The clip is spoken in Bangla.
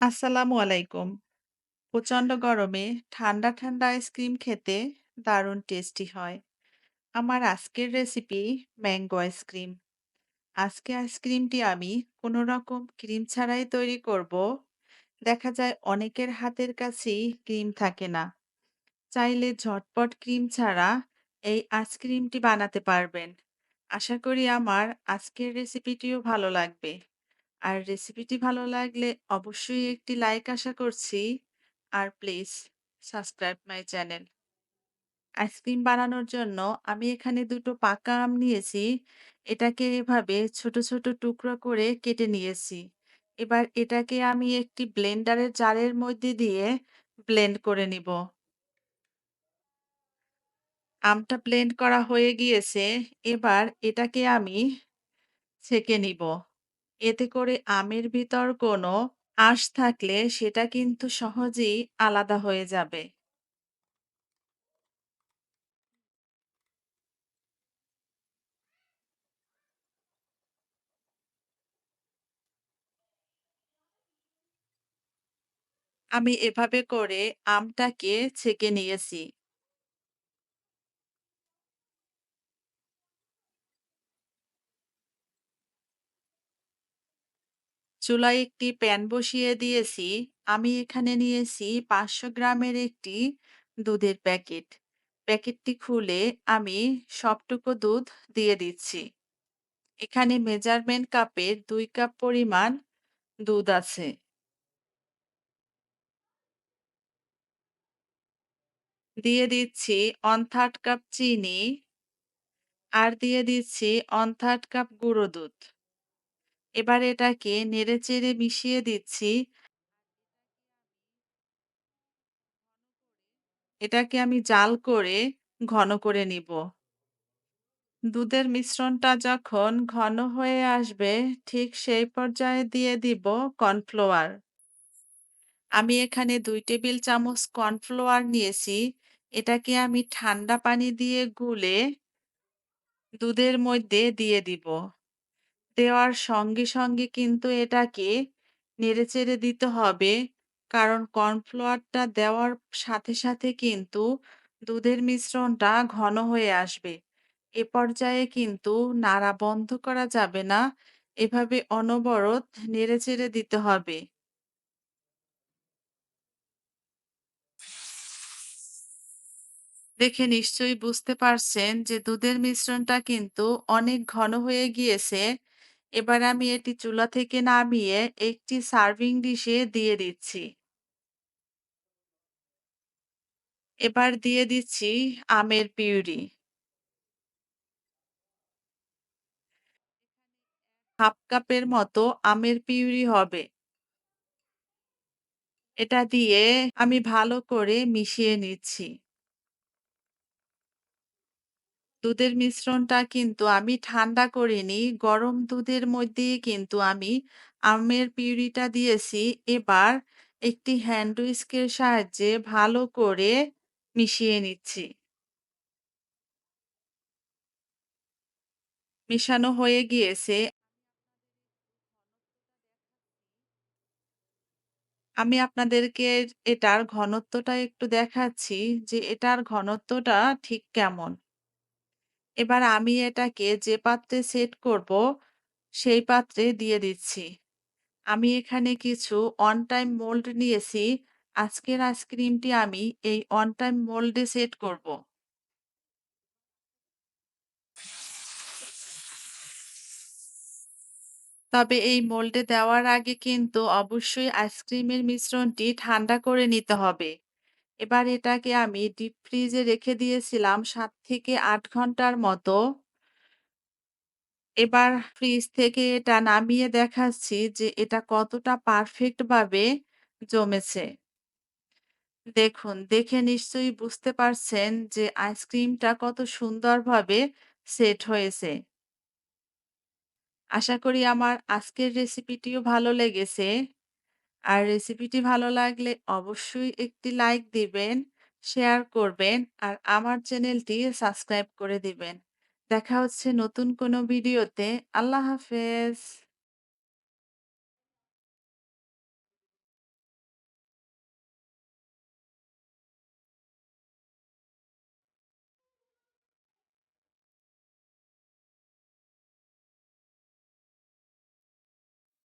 আসসালামু আলাইকুম। প্রচণ্ড গরমে ঠান্ডা, ঠান্ডা আইসক্রিম খেতে দারুণ টেস্টি হয়। আমার আজকের রেসিপি ম্যাঙ্গো আইসক্রিম। আজকে আইসক্রিমটি আমি কোনো রকম ক্রিম ছাড়াই তৈরি করব। দেখা যায় অনেকের হাতের কাছেই ক্রিম থাকে না। চাইলে ঝটপট ক্রিম ছাড়া এই আইসক্রিমটি বানাতে পারবেন। আশা করি আমার আজকের রেসিপিটিও ভালো লাগবে। আর রেসিপিটি ভালো লাগলে অবশ্যই একটি লাইক আশা করছি। আর please subscribe my channel. Ice cream বানানোর জন্য আমি এখানে দুটো পাকা আম নিয়েছি। এটাকে এভাবে ছোট, ছোট টুকরো করে কেটে নিয়েছি। এবার এটাকে আমি একটি ব্লেন্ডারের জারের মধ্যে দিয়ে ব্লেন্ড করে নিব। আমটা ব্লেন্ড করা হয়ে গিয়েছে। এবার এটাকে আমি ছেঁকে নিব। এতে করে আমের ভিতর কোনো আঁশ থাকলে সেটা কিন্তু সহজেই আলাদা হয়ে যাবে। আমি এভাবে করে আমটাকে ছেঁকে নিয়েছি। চুলায় একটি প্যান বসিয়ে দিয়েছি। আমি এখানে নিয়েছি ৫০০ গ্রামের একটি দুধের প্যাকেট। প্যাকেটটি খুলে আমি সবটুকু দুধ দিয়ে দিচ্ছি। এখানে মেজারমেন্ট কাপের দুই কাপ পরিমাণ দুধ আছে। দিয়ে দিচ্ছি 1/3 কাপ চিনি আর দিয়ে দিচ্ছি 1/3 কাপ গুঁড়ো দুধ। এবার এটাকে নেড়েচেড়ে মিশিয়ে দিচ্ছি। এটাকে আমি জাল করে ঘন করে নিব। দুধের মিশ্রণটা যখন ঘন হয়ে আসবে, ঠিক সেই পর্যায়ে দিয়ে দিব কর্নফ্লাওয়ার। আমি এখানে দুই টেবিল চামচ কর্নফ্লাওয়ার নিয়েছি। এটাকে আমি ঠান্ডা পানি দিয়ে গুলে দুধের মধ্যে দিয়ে দিব। দেওয়ার সঙ্গে, সঙ্গে কিন্তু এটাকে নেড়েচেড়ে দিতে হবে। কারণ কর্নফ্লাওয়ারটা দেওয়ার সাথে, সাথে কিন্তু দুধের মিশ্রণটা ঘন হয়ে আসবে। এ পর্যায়ে কিন্তু নাড়া বন্ধ করা যাবে না। এভাবে অনবরত নেড়েচেড়ে দিতে হবে। দেখে নিশ্চয়ই বুঝতে পারছেন যে দুধের মিশ্রণটা কিন্তু অনেক ঘন হয়ে গিয়েছে। এবার আমি এটি চুলা থেকে নামিয়ে একটি সার্ভিং ডিশে দিয়ে দিচ্ছি। এবার দিয়ে দিচ্ছি আমের পিউরি। হাফ কাপের মতো আমের পিউরি হবে। এটা দিয়ে আমি ভালো করে মিশিয়ে নিচ্ছি। দুধের মিশ্রণটা কিন্তু আমি ঠান্ডা করিনি। গরম দুধের মধ্যেই কিন্তু আমি আমের পিউরিটা দিয়েছি। এবার একটি হ্যান্ড হুইস্কের সাহায্যে ভালো করে মিশিয়ে নিচ্ছি। মেশানো হয়ে গিয়েছে। আমি আপনাদেরকে এটার ঘনত্বটা একটু দেখাচ্ছি যে এটার ঘনত্বটা ঠিক কেমন। এবার আমি এটাকে যে পাত্রে সেট করব, সেই পাত্রে দিয়ে দিচ্ছি। আমি এখানে কিছু অন টাইম মোল্ড নিয়েছি। আজকের আইসক্রিমটি আমি এই অন টাইম মোল্ডে সেট করব। তবে এই মোল্ডে দেওয়ার আগে কিন্তু অবশ্যই আইসক্রিমের মিশ্রণটি ঠান্ডা করে নিতে হবে। এবার এটাকে আমি ডিপ ফ্রিজে রেখে দিয়েছিলাম সাত থেকে আট ঘণ্টার মতো। এবার ফ্রিজ থেকে এটা নামিয়ে দেখাচ্ছি যে এটা কতটা পারফেক্ট ভাবে জমেছে। দেখুন, দেখে নিশ্চয়ই বুঝতে পারছেন যে আইসক্রিমটা কত সুন্দরভাবে সেট হয়েছে। আশা করি আমার আজকের রেসিপিটিও ভালো লেগেছে। আর রেসিপিটি ভালো লাগলে অবশ্যই একটি লাইক দিবেন, শেয়ার করবেন আর আমার চ্যানেলটি সাবস্ক্রাইব করে দিবেন। দেখা হচ্ছে নতুন কোনো ভিডিওতে। আল্লাহ হাফেজ।